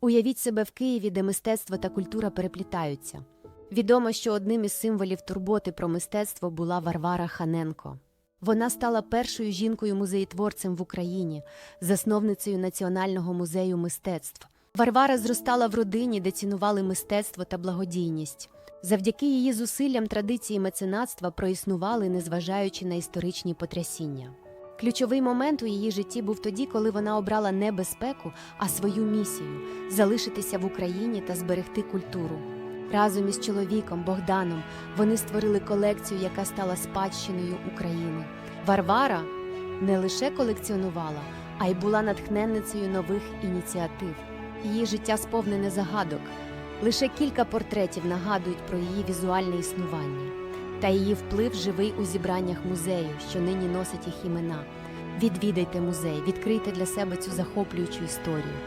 Уявіть себе в Києві, де мистецтво та культура переплітаються. Відомо, що одним із символів турботи про мистецтво була Варвара Ханенко. Вона стала першою жінкою-музеєтворцем в Україні, засновницею Національного музею мистецтв. Варвара зростала в родині, де цінували мистецтво та благодійність. Завдяки її зусиллям традиції меценатства проіснували, незважаючи на історичні потрясіння. Ключовий момент у її житті був тоді, коли вона обрала не безпеку, а свою місію залишитися в Україні та зберегти культуру. Разом із чоловіком Богданом вони створили колекцію, яка стала спадщиною України. Варвара не лише колекціонувала, а й була натхненницею нових ініціатив. Її життя сповнене загадок. Лише кілька портретів нагадують про її візуальне існування та її вплив живий у зібраннях музею, що нині носить їх імена. Відвідайте музей, відкрийте для себе цю захоплюючу історію.